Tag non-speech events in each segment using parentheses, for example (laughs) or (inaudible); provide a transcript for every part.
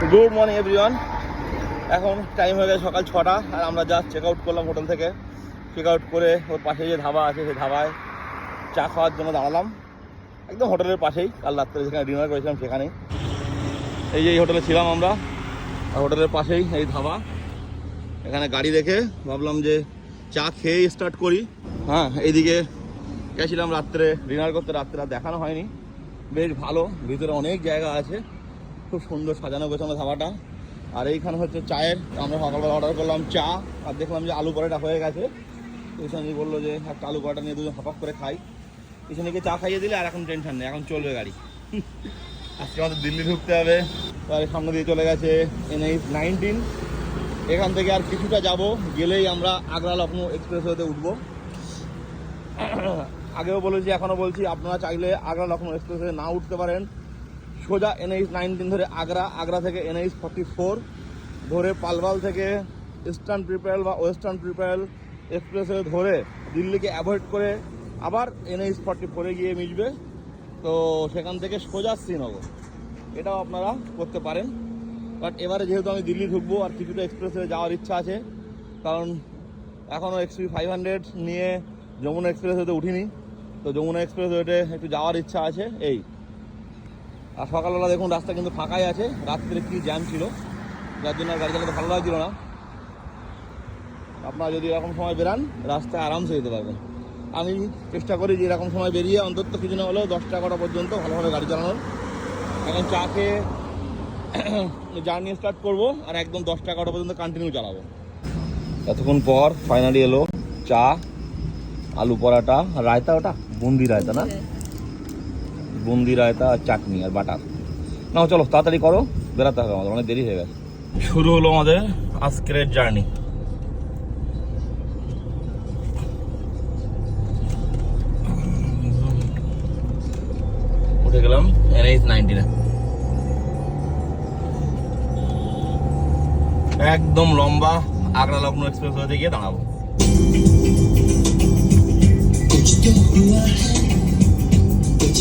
Good morning everyone এখন time হয়ে গেছে সকাল ছটা, আর আমরা জাস্ট চেক আউট করলাম হোটেল থেকে। চেক আউট করে ওর পাশে যে ধাবা আছে, সেই ধাবায় চা খাওয়ার জন্য দাঁড়ালাম। একদম হোটেলের পাশেই, কাল রাত্রে যেখানে ডিনার করেছিলাম সেখানেই এই যে এই হোটেলে ছিলাম আমরা, আর হোটেলের পাশেই এই ধাবা। এখানে গাড়ি রেখে ভাবলাম যে চা খেয়ে স্টার্ট করি। হ্যাঁ এইদিকে গেছিলাম রাত্রে ডিনার করতে রাত্রে দেখানো হয়নি। বেশ ভালো, ভিতরে অনেক জায়গা আছে। খুব সুন্দর সাজানো গোছানো ধাবাটা। আর এইখানে হচ্ছে চায়ের, আমরা সকালবেলা অর্ডার করলাম চা, আর দেখলাম যে আলু পরোটা হয়ে গেছে। ঈশানি বলল যে একটা আলু পরোটা নিয়ে দুজন হপাক করে খাই। ঈশানিকে চা খাইয়ে দিলে আর এখন টেনশন নেই, এখন চলবে গাড়ি। আজকে আমাদের দিল্লি ঢুকতে হবে। তার সামনে দিয়ে চলে গেছে এনএইচ নাইনটিন এখান থেকে আর কিছুটা যাব, গেলেই আমরা আগ্রা লখনৌ এক্সপ্রেসওয়েতে উঠবো। আগেও বলেছি এখনও বলছি, আপনারা চাইলে আগ্রা লখনৌ এক্সপ্রেসওয়ে না উঠতে পারেন। সোজা এনএইচ নাইনটিন ধরে আগ্রা আগ্রা থেকে এনএইচ ফর্টি ফোর ধরে পালবাল থেকে ইস্টার্ন প্রিপারেল বা ওয়েস্টার্ন প্রিপারেল এক্সপ্রেসে ধরে দিল্লিকে অ্যাভয়েড করে আবার এনএইচ ফর্টি ফোরে গিয়ে মিশবে। তো সেখান থেকে সোজা শ্রীনগর। এটাও আপনারা করতে পারেন। বাট এবারে যেহেতু আমি দিল্লি ঢুকবো আর কিছুটা এক্সপ্রেসে যাওয়ার ইচ্ছা আছে, কারণ এখনও এক্সপি ফাইভ হান্ড্রেড নিয়ে যমুনা এক্সপ্রেসওয়েতে উঠিনি। তো যমুনা এক্সপ্রেসওয়েতে একটু যাওয়ার ইচ্ছা আছে, এই। আর সকালবেলা দেখুন, রাস্তা কিন্তু ফাঁকাই আছে। রাত্রে কি জ্যাম ছিল, যার জন্য গাড়ি চালাতে ভালো লাগছিল না। আপনারা যদি এরকম সময় বেরান, রাস্তায় আরামসে যেতে পারবেন। আমি চেষ্টা করি যে এরকম সময় বেরিয়ে অন্তত কিছু না হলেও দশটা এগারোটা পর্যন্ত ভালোভাবে গাড়ি চালানোর। এখন চা জার্নি স্টার্ট (clears throat) করব আর একদম দশটা এগারোটা পর্যন্ত কন্টিনিউ চালাবো। এতক্ষণ পর ফাইনালি এলো চা, আলু পরাটা রায়তা ওটা? বুন্দি রায়তা না? বুন্দি রায়তা আর চাটনি আর বাটার। না চলো, তাড়াতাড়ি করো বেরাতে হবে আমাদের, অনেক দেরি হয়ে গেছে। শুরু হলো আমাদের আজকের জার্নি। উঠে গেলাম এনএইচ নাইনটিনে। একদম লম্বা আগ্রা লখনৌ এক্সপ্রেস হয়ে গিয়ে দাঁড়াবো।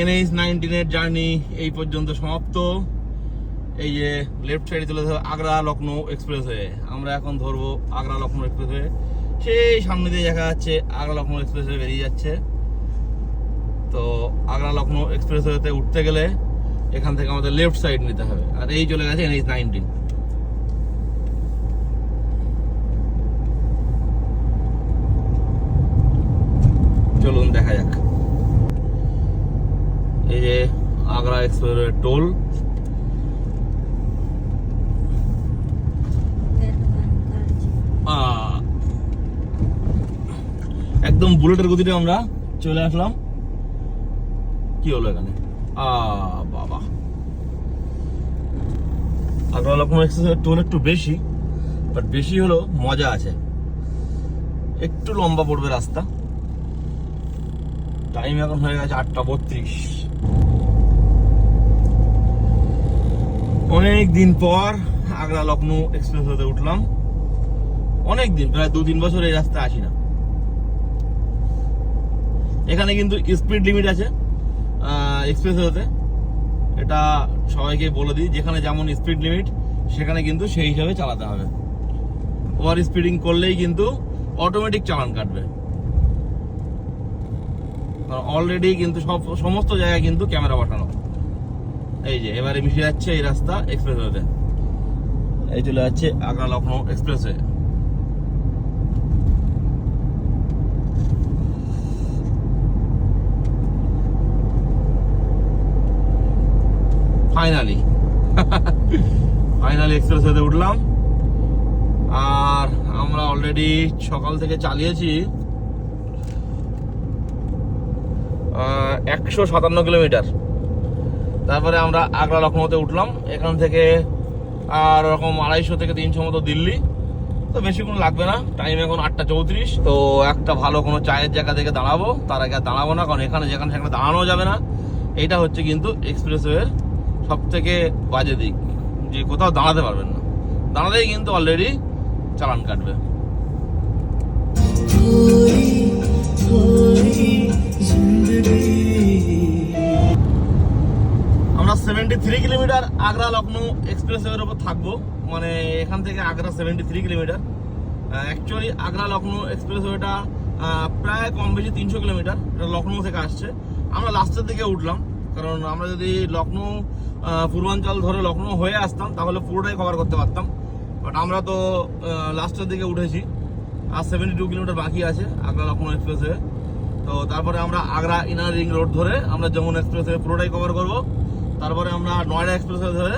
এনএইচ নাইনটিনের জার্নি এই পর্যন্ত সমাপ্ত। এই যে লেফট সাইডে চলে যাবে আগ্রা লখনৌ এক্সপ্রেস হয়ে আমরা এখন ধরবো আগ্রা লখনৌ এক্সপ্রেস হয়ে সেই সামনে দিয়ে দেখা যাচ্ছে আগ্রা লখনৌ এক্সপ্রেস হয়ে বেরিয়ে যাচ্ছে। তো আগ্রা লখনৌ এক্সপ্রেস হয়েতে উঠতে গেলে এখান থেকে আমাদের লেফট সাইড নিতে হবে। আর এই চলে গেছে এনএইচ নাইনটিন চলুন দেখা যাক। এই যে আগ্রা এক্সপ্রেসওয়ে টোল। একদম বুলেটের গতিতে আমরা চলে আসলাম। কি হলো এখানে? আ বাবা। আগ্রা লখনৌ এক্সপ্রেসের টোল একটু বেশি বাট বেশি হলো মজা আছে। একটু লম্বা পড়বে রাস্তা। টাইম এখন হয়ে গেছে আটটা বত্রিশ। অনেক দিন পর আগ্রা লখনৌ এক্সপ্রেস হতে উঠলাম। অনেক দিন প্রায় দু তিন বছর এই রাস্তায় আসি না। এখানে কিন্তু স্পিড লিমিট আছে এক্সপ্রেস হতে। এটা সবাইকে বলে দিই, যেখানে যেমন স্পিড লিমিট সেখানে কিন্তু সেই হিসাবে চালাতে হবে। ওভার স্পিডিং করলেই কিন্তু অটোমেটিক চালান কাটবে। অলরেডি কিন্তু সব, সমস্ত জায়গায় কিন্তু ক্যামেরা বসানো। এই যে, এবারে মিশে যাচ্ছে এই রাস্তা এক্সপ্রেস ওয়েতে এই চলে যাচ্ছে Agra Lucknow express way finally finally express ওয়েতে উঠলাম। আর আমরা অলরেডি সকাল থেকে চালিয়েছি একশো সাতান্ন কিলোমিটার। তারপরে আমরা আগ্রা লখনৌতে উঠলাম। এখান থেকে আর ওরকম আড়াইশো থেকে তিনশো মতো দিল্লি। তো বেশিক্ষণ লাগবে না। টাইম এখন আটটা চৌত্রিশ। তো একটা ভালো কোনো চায়ের জায়গা থেকে দাঁড়াবো। তার আগে দাঁড়াবো না, কারণ এখানে যেখানে সেখানে দাঁড়ানো যাবে না। এটা হচ্ছে কিন্তু এক্সপ্রেসওয়ের সব থেকে বাজে দিক। যে কোথাও দাঁড়াতে পারবেন না। দাঁড়াতেই কিন্তু অলরেডি চালান কাটবে। আমরা seventy three kilometre Agra Lucknow এক্সপ্রেসওয়ের ওপর থাকব। মানে এখান থেকে Agra seventy three kilometre actually Agra Lucknow এক্সপ্রেসওয়েটা প্রায় কম বেশি তিনশো কিলোমিটার এটা লখনৌ থেকে আসছে। আমরা লাস্টের দিকে উঠলাম। কারণ আমরা যদি লখনৌ পূর্বাঞ্চল ধরে লখনৌ হয়ে আসতাম, তাহলে পুরোটাই কভার করতে পারতাম। বাট আমরা তো লাস্টের দিকে উঠেছি। আর সেভেন্টি টু কিলোমিটার বাকি আছে আগ্রা লখনৌ এক্সপ্রেসওয়ে তো তারপরে আমরা আগ্রা ইনার রিং রোড ধরে আমরা যমুনা এক্সপ্রেসওয়ে পুরোটাই কভার করব। তারপরে আমরা নয়ডা এক্সপ্রেসওয়ে ধরে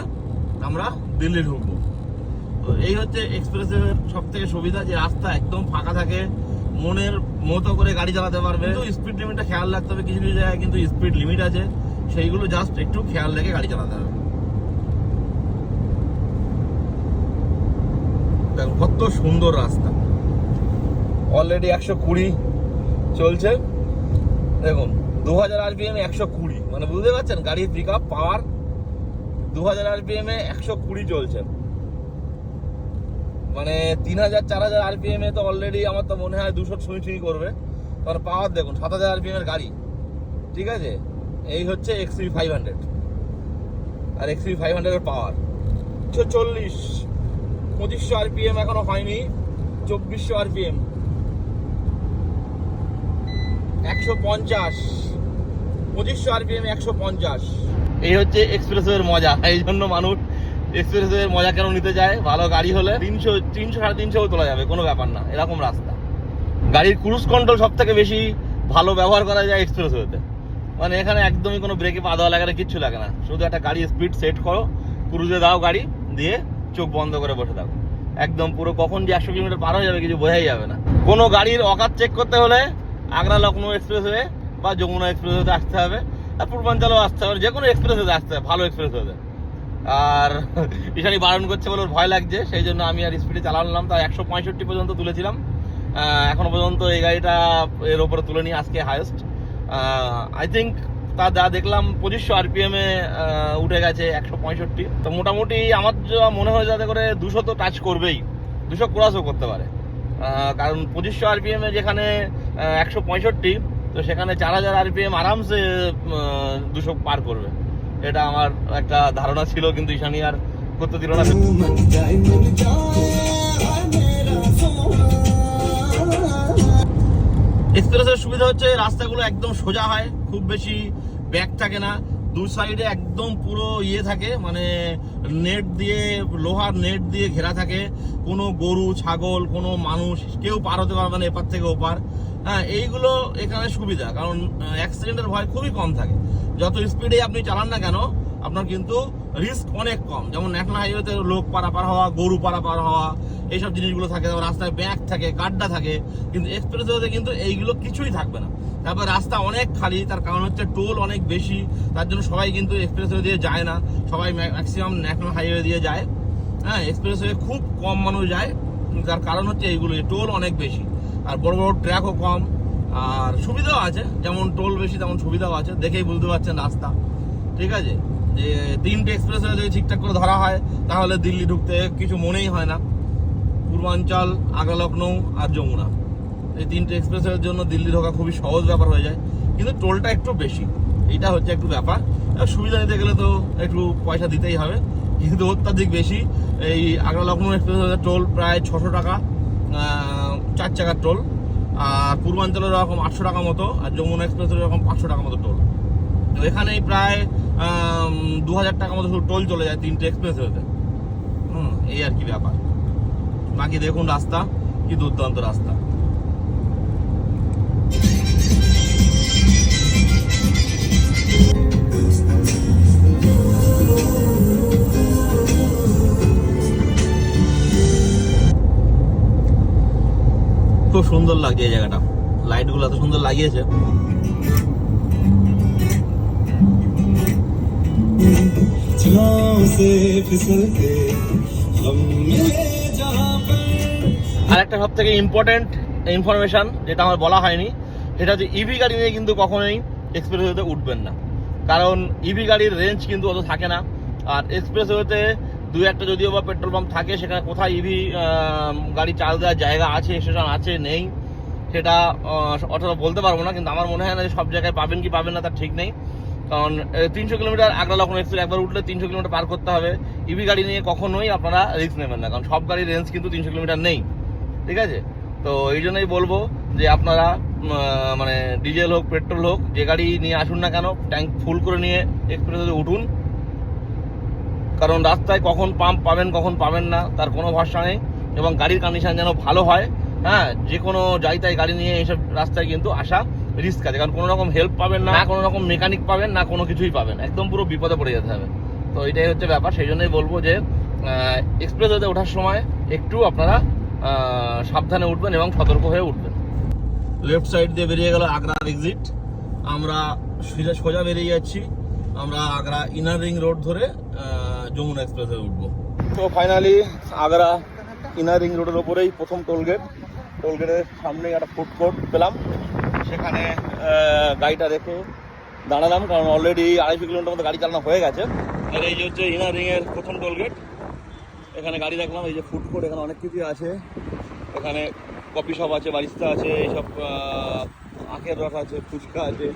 আমরা দিল্লি ঢুকবো। তো এই হচ্ছে এক্সপ্রেসওয়ের সব থেকে সুবিধা যে রাস্তা একদম ফাঁকা থাকে মনের মতো করে গাড়ি চালাতে পারবে। তো স্পিড লিমিটটা খেয়াল রাখতে হবে কিছু কিছু জায়গায় কিন্তু স্পিড লিমিট আছে। সেইগুলো জাস্ট একটু খেয়াল রেখে গাড়ি চালাতে হবে। কত সুন্দর রাস্তা। অলরেডি একশো কুড়ি চলছে। দেখুন দু হাজার আরপিএম একশো কুড়ি। মানে বুঝতে পারছেন? গাড়ির পিক আপ পাওয়ার দু হাজার আরপিএম এ একশো কুড়ি চলছে। মানে তিন হাজার চার হাজার আরপিএম এ তো অলরেডি আমার তো মনে হয় দুশো ছুঁই ছুঁই করবে। কারণ পাওয়ার দেখুন সাত হাজার আরপিএম এর গাড়ি। ঠিক আছে? এই হচ্ছে এক্সবি ফাইভ হান্ড্রেড আর এক্সবি ফাইভ হান্ড্রেডের পাওয়ার চল্লিশ। পঁচিশশো আরপিএম এখনও হয়নি। চব্বিশশো আরপিএম একশো পঞ্চাশ। পঁচিশশো আরপিএম একশো পঞ্চাশ। এই হচ্ছে এক্সপ্রেসওয়ের মজা। এই জন্য মানুষ এক্সপ্রেসওয়ের মজা কেন নিতে যায়? ভালো গাড়ি হলে তিনশো তিনশো, সাড়ে তিনশোও তোলা যাবে, কোনো ব্যাপার না, এরকম রাস্তা। গাড়ির ক্রুজ কন্ট্রোল সব থেকে বেশি ভালো ব্যবহার করা যায় এক্সপ্রেসওয়েতে। মানে এখানে একদমই কোনো ব্রেকে পা দেওয়া লাগে না, কিচ্ছু লাগে না। শুধু একটা গাড়ি স্পিড সেট করো ক্রুজে দাও গাড়ি, দিয়ে চোখ বন্ধ করে বসে থাকো। একদম পুরো কখন যে একশো কিলোমিটার পার হয়ে যাবে, কিছু বোঝাই যাবে না। কোনো গাড়ির অকাত চেক করতে হলে আগ্রা লখনৌ এক্সপ্রেসওয়ে বা যমুনা এক্সপ্রেসওয়েতে আসতে হবে, আর পূর্বাঞ্চলেও আসতে হবে যে কোনো এক্সপ্রেস এক্সপ্রেসওয়েতে আসতে হবে, ভালো এক্সপ্রেস এক্সপ্রেসওয়েতে আর (laughs) ঈশানি বারণ করছে বলে ওর ভয় লাগছে, সেই জন্য আমি আর স্পিডে চালালাম তা একশো পঁয়ষট্টি পর্যন্ত তুলেছিলাম। এখনও পর্যন্ত এই গাড়িটা এর ওপরে তুলে নিই আজকে হায়েস্ট আই থিঙ্ক তা যা দেখলাম পঁচিশশো আরপিএম উঠে গেছে একশো পঁয়ষট্টি। তো মোটামুটি আমার মনে হয় যাতে করে দুশো তো টাচ করবেই, দুশো ক্রসও করতে পারে। কারণ পঁচিশশো আরপিএম যেখানে একশো পঁয়ষট্টি তো সেখানে চার হাজার আরপিএম আরামসে দুশো পার করবে। এটা আমার একটা ধারণা ছিল, কিন্তু ঈশানি আর করতে দিল না। এক্সপ্রেসের সুবিধা হচ্ছে, রাস্তাগুলো একদম সোজা হয়, খুব বেশি ব্যাক থাকে না। দু সাইডে একদম পুরো ইয়ে থাকে মানে নেট দিয়ে, লোহার নেট দিয়ে ঘেরা থাকে। কোনো গরু, ছাগল, কোনো মানুষ, কেউ পার হতে পারবে না এপার থেকে ওপার। হ্যাঁ এইগুলো এখানে সুবিধা, কারণ অ্যাক্সিডেন্টের ভয় খুবই কম থাকে। যত স্পিডে আপনি চালান না কেন, আপনার কিন্তু রিস্ক অনেক কম। যেমন ন্যাশনাল হাইওয়েতে লোক পারাপার হওয়া, গরু পারাপার হওয়া, এইসব জিনিসগুলো থাকে তারপর রাস্তায় ব্যাগ থাকে, গাড্ডা থাকে, কিন্তু এক্সপ্রেসওয়েতে কিন্তু এইগুলো কিছুই থাকবে না। তারপর রাস্তা অনেক খালি, তার কারণ হচ্ছে টোল অনেক বেশি, তার জন্য সবাই কিন্তু এক্সপ্রেসওয়ে দিয়ে যায় না। সবাই ম্যাক্সিমাম ন্যাশনাল হাইওয়ে দিয়ে যায়। হ্যাঁ এক্সপ্রেসওয়ে খুব কম মানুষ যায় তার কারণ হচ্ছে এইগুলো, টোল অনেক বেশি। আর বড় বড় ট্র্যাকও কম। আর সুবিধাও আছে, যেমন টোল বেশি তেমন সুবিধাও আছে, দেখেই বুঝতে পারছেন রাস্তা। ঠিক আছে? যে তিনটে এক্সপ্রেস যদি ঠিকঠাক করে ধরা হয়, তাহলে দিল্লি ঢুকতে কিছু মনেই হয় না। পূর্বাঞ্চল আগ্রা লখনৌ আর যমুনা। এই তিনটে এক্সপ্রেসের জন্য দিল্লি ঢোকা খুবই সহজ ব্যাপার হয়ে যায়। কিন্তু টোলটা একটু বেশি। এইটা হচ্ছে একটু ব্যাপার। সুবিধা নিতে গেলে তো একটু পয়সা দিতেই হবে। কিন্তু অত্যাধিক বেশি, এই আগ্রা লখনৌ এক্সপ্রেস টোল প্রায় ছশো টাকা চার চাকার টোল, আর পূর্বাঞ্চলের ওরকম আটশো টাকা মতো, আর যমুনা এক্সপ্রেসের ওরকম পাঁচশো টাকা মতো টোল। তো এখানেই প্রায় দু হাজার টাকা মতো শুধু টোল চলে যায় তিনটে এক্সপ্রেস হতে। হুম, এই আর কি ব্যাপার। বাকি দেখুন রাস্তা, কি দুর্দান্ত রাস্তা। খুব সুন্দর লাগছে এই জায়গাটা। লাইটগুলো এত সুন্দর লাগিয়েছে। আর একটা সব থেকে ইম্পর্টেন্ট ইনফরমেশান যেটা আমার বলা হয়নি, সেটা হচ্ছে ইভি গাড়ি নিয়ে কিন্তু কখনোই এক্সপ্রেসওয়েতে উঠবেন না। কারণ ইভি গাড়ির রেঞ্জ কিন্তু অত থাকে না। আর এক্সপ্রেসওয়েতে দু একটা যদিও বা পেট্রোল পাম্প থাকে, সেখানে কোথায় ইভি গাড়ি চার্জ দেওয়ার জায়গা আছে স্টেশন আছে, নেই। সেটা অতটা বলতে পারব না, কিন্তু আমার মনে হয় না যে সব জায়গায় পাবেন কি পাবেন না, তার ঠিক নেই। কারণ তিনশো কিলোমিটার আগ্রা লক্ষণ এক্সপ্রেস একবার উঠলে তিনশো কিলোমিটার পার করতে হবে। ইভি গাড়ি নিয়ে কখনোই আপনারা রিস্ক নেবেন না, কারণ সব গাড়ির রেঞ্জ কিন্তু তিনশো কিলোমিটার নেই। ঠিক আছে? তো এই জন্যই বলব যে আপনারা মানে ডিজেল হোক পেট্রোল হোক, যে গাড়ি নিয়ে আসুন না কেন ট্যাঙ্ক ফুল করে নিয়ে এক্সপ্রেসে উঠুন। কারণ রাস্তায় কখন পাম্প পাবেন কখন পাবেন না তার কোনো ভরসা নেই এবং গাড়ির কন্ডিশন যেন ভালো হয় হ্যাঁ যে কোনো যাইতাই গাড়ি নিয়ে এইসব রাস্তায় কিন্তু আসা রিস্ক আছে। কারণ কোনো রকম হেল্প পাবেন না কোনো রকম মেকানিক পাবেন না কোনো কিছুই পাবেন একদম পুরো বিপদে পড়ে যেতে হবে। তো এটাই হচ্ছে ব্যাপার। সেই জন্যই বলব যে এক্সপ্রেসওয়েতে ওঠার সময় একটু আপনারা সাবধানে উঠবেন এবং সতর্ক হয়ে উঠবেন। লেফট সাইড দিয়ে বেরিয়ে গেল আগ্রার এক্সিট আমরা সোজা সোজা বেরিয়ে যাচ্ছি। আমরা আগ্রা ইনার রিং রোড ধরে যমুনা এক্সপ্রেসে উঠবো। তো ফাইনালি আগ্রা ইনার রিং রোডের ওপরেই প্রথম টোলগেট টোলগেটের সামনে একটা ফুড কোর্ট পেলাম। সেখানে গাড়িটা রেখে দাঁড়ালাম, কারণ অলরেডি আড়াইশো কিলোমিটার মতো গাড়ি চালানো হয়ে গেছে। আর এই যে হচ্ছে ইনার রিংয়ের প্রথম টোলগেট এখানে গাড়ি রাখলাম এই যে ফুড কোর্ট এখানে অনেক কিছু আছে। এখানে কফি শপ আছে বারিস্তা আছে, এইসব আখের রস আছে, ফুচকা আছে।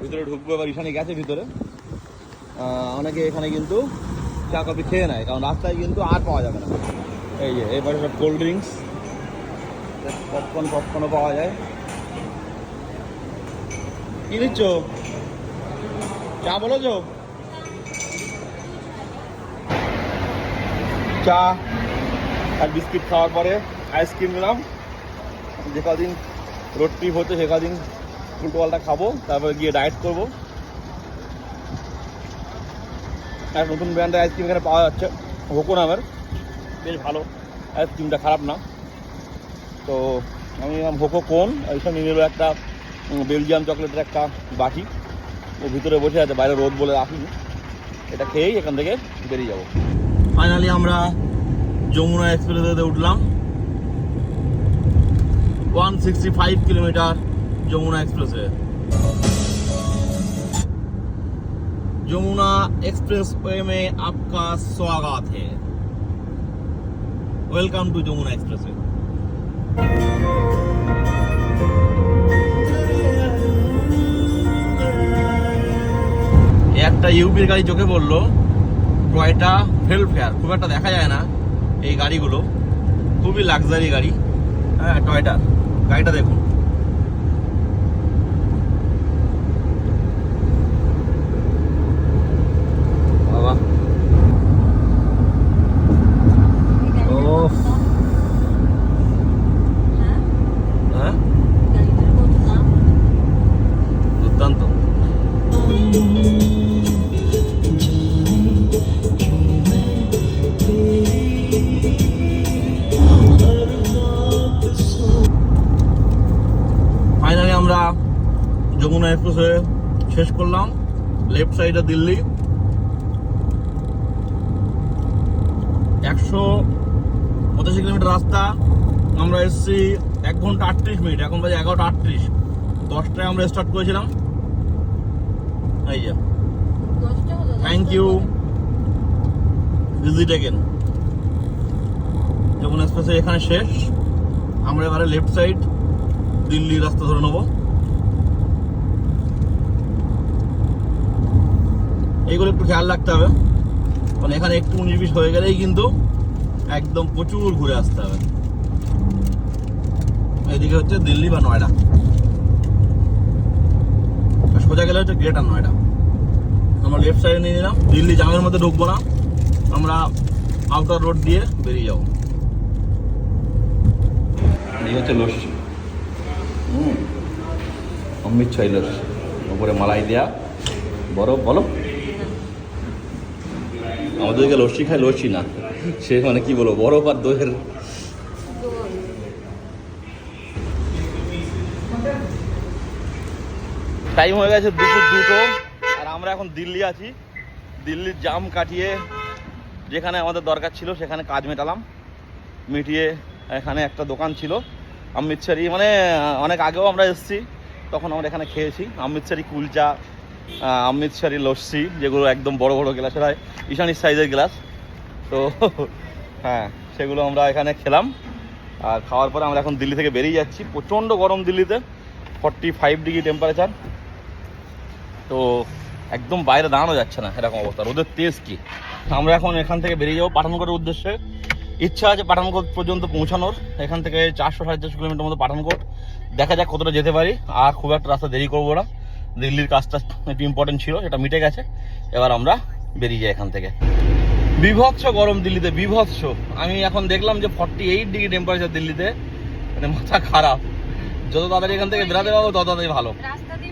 ভিতরে ঢুকবো, এবার ইশানি গেছে ভিতরে। অনেকে এখানে কিন্তু চা, কফি খেয়ে নেয়, কারণ রাস্তায় কিন্তু আর পাওয়া যাবে না। এই যে, এবারে সব কোল্ড ড্রিঙ্কস পপকর্ন পপকর্নও পাওয়া যায়। কি নিচ্ছ? চা বলেছ? চা আর বিস্কিট খাওয়ার পরে আইসক্রিম নিলাম। যে কদিন রোড ট্রিপ হচ্ছে, সে কদিন উল্টো পাল্টা খাব, তারপরে গিয়ে ডায়েট করব। একটা নতুন ব্র্যান্ডের আইসক্রিম এখানে পাওয়া যাচ্ছে হোকো নামের বেশ ভালো। আইসক্রিমটা খারাপ না। তো আমি হোকো কোন এইসব নিয়ে নিল একটা বেলজিয়াম চকলেটের একটা বাটি। ও ভিতরে বসে আছে বাইরে রোদ বলে আসিনি। এটা খেয়েই এখান থেকে বেরিয়ে যাব। ফাইনালি আমরা যমুনা এক্সপ্রেসে উঠলাম। One sixty five kilometre Yamuna এক্সপ্রেসে यमुना एक्सप्रेस वे में आपका स्वागत है welcome to Yamuna expressway একটা ইউপির গাড়ি চোখে পড়লো টয়টা ফেয়ার খুব একটা দেখা যায় না এই গাড়িগুলো খুবই লাক্সারি গাড়ি হ্যাঁ টয়টার গাড়িটা দেখুন পঁচাশি কিলোমিটার রাস্তা। আমরা এসেছি এক ঘণ্টা আটত্রিশ মিনিট এখন বাজে এগারোটা আটত্রিশ। দশটায় আমরা স্টার্ট করেছিলাম। এই যে। Thank you visit again Yamuna এক্সপ্রেসে এখানে শেষ আমরা এবারে লেফট সাইড দিল্লি রাস্তা ধরে নেব। এইগুলো একটু খেয়াল রাখতে হবে। মানে এখানে একটু উনিশ বিশ হয়ে গেলেই কিন্তু একদম প্রচুর ঘুরে আসতে হবে। এদিকে হচ্ছে দিল্লি বা নয়ডা। সোজা গেলে হচ্ছে গ্রেটার নয়ডা। আমরা লেফট সাইডে নিয়ে নিলাম। দিল্লি জামের মধ্যে ঢুকবো না। আমরা আউটার রোড দিয়ে বেরিয়ে যাব। এই হচ্ছে লস্যি। হুম। অমৃত ছয় লস্যি। উপরে মালাই দেয়া। বরফ বলো। আমাদেরকে লস্যি খায় লস্যি না। সে মানে কি বলব বরফ আর দইয়ের টাইম হয়ে গেছে দুপুর দুটো আর আমরা এখন দিল্লি আছি। দিল্লির জাম কাটিয়ে যেখানে আমাদের দরকার ছিল সেখানে কাজ মেটালাম। মিটিয়ে এখানে একটা দোকান ছিল। অমৃতসরি মানে অনেক আগেও আমরা এসেছি তখন আমরা এখানে খেয়েছি। অমৃতসরি কুলচা আহ, অমৃতসরি লস্যি যেগুলো একদম বড় বড় গ্লাসের হয়। ঈশানির সাইজের গ্লাস। তো হ্যাঁ সেগুলো আমরা এখানে খেলাম। আর খাওয়ার পরে আমরা এখন দিল্লি থেকে বেরিয়ে যাচ্ছি। প্রচণ্ড গরম দিল্লিতে ফর্টি ফাইভ ডিগ্রি টেম্পারেচার তো, একদম বাইরে দাঁড়ানো যাচ্ছে না, এরকম অবস্থা। রোদের তেজ কি? আমরা এখন এখান থেকে বেরিয়ে যাব পাঠানকোটের উদ্দেশ্যে। ইচ্ছা আছে পাঠানকোট পর্যন্ত পৌঁছানোর। এখান থেকে চারশো সাড়ে চারশো কিলোমিটার মতো পাঠানকোট। দেখা যাক কতটা যেতে পারি। আর খুব একটা রাস্তা দেরি করব না। দিল্লির কাজটা একটু ইম্পর্টেন্ট ছিল, সেটা মিটে গেছে। এবার আমরা বেরিয়ে যাই এখান থেকে। বিভৎস গরম দিল্লিতে বিভৎস। আমি এখন দেখলাম যে ফর্টি এইট ডিগ্রি টেম্পারেচার দিল্লিতে। মানে মাথা খারাপ। যত তাড়াতাড়ি এখান থেকে বেরাতে পারব তত তাড়াতাড়ি ভালো।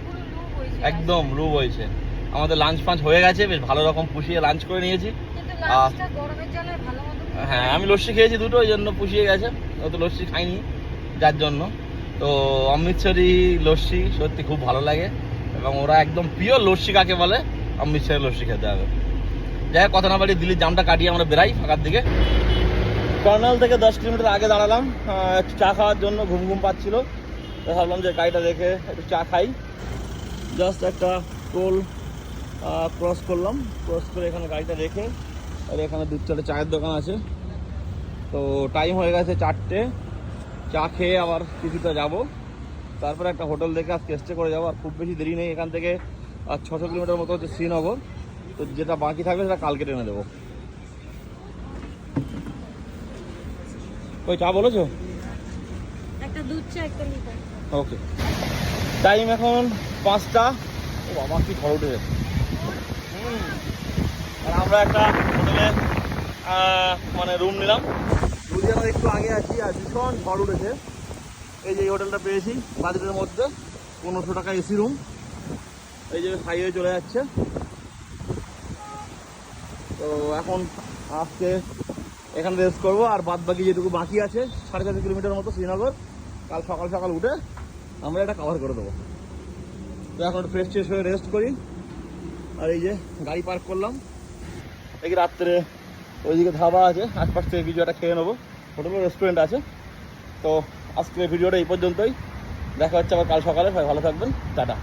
পুরো লু হয়েছে। একদম আমাদের লাঞ্চ ফাঞ্চ হয়ে গেছে বেশ ভালো রকম পুষিয়ে লাঞ্চ করে নিয়েছি। মতো হ্যাঁ আমি লস্যি খেয়েছি দুটো ওই জন্য পুষিয়ে গেছে। অত লস্যি খাইনি যার জন্য। তো অমৃতসরি লস্যি সত্যি খুব ভালো লাগে। এবং ওরা একদম প্রিয় লস্যি কাকে বলে? অমৃতসরি লস্যি খেতে হবে। যাই কথা না বাড়ি দিল্লির জামটা কাটিয়ে আমরা বেরাই ফাঁকার দিকে। কর্নাল থেকে দশ কিলোমিটার আগে দাঁড়ালাম একটু চা খাওয়ার জন্য ঘুম ঘুম পাচ্ছিল। ভাবলাম যে গাড়িটা দেখে একটু চা খাই। জাস্ট একটা টোল ক্রস করলাম, ক্রস করে এখানে গাড়িটা রেখে, আর এখানে দু চারটে চায়ের দোকান আছে। তো টাইম হয়ে গেছে চারটে, চা খেয়ে আবার কিছুটা যাব। তারপরে একটা হোটেল দেখে আজ চেষ্টা করে যাব, আর খুব বেশি দেরি নেই এখান থেকে, আর ছশো কিলোমিটার মতো হচ্ছে শ্রীনগর। তো যেটা বাকি থাকবে সেটা কালকে টেনে দেবো। ওই চা বলেছ? একটা দুধ চা একটা লিটার। ওকে। টাইম এখন পাঁচটা। ও বাবা কি খড় উঠেছে হুম। আর আমরা একটা হোটেলে মানে রুম নিলাম। লুধিয়ানার একটু আগে আছি আর ভীষণ ঝড় উঠেছে। এই যে এই হোটেলটা পেয়েছি বাজেটের মধ্যে পনেরোশো টাকা এসি রুম। এই যে হাইওয়ে চলে যাচ্ছে। তো এখন আজকে এখানে রেস্ট করব, আর বাদ বাকি যেটুকু বাকি আছে, সাড়ে চার কিলোমিটার মতো শ্রীনগর। কাল সকাল সকাল উঠে আমরা এটা কভার করে দেবো। তো এখন ফ্রেশ ট্রেশ হয়ে রেস্ট করি। আর এই যে গাড়ি পার্ক করলাম। এই রাত্রে ওইদিকে ধাবা আছে, আশপাশ থেকে কিছু একটা খেয়ে নেব। হোটেল রেস্টুরেন্ট আছে। তো আজকের ভিডিওটা এই পর্যন্তই। দেখা হচ্ছে আবার কাল সকালে ভালো থাকবেন। টাটা।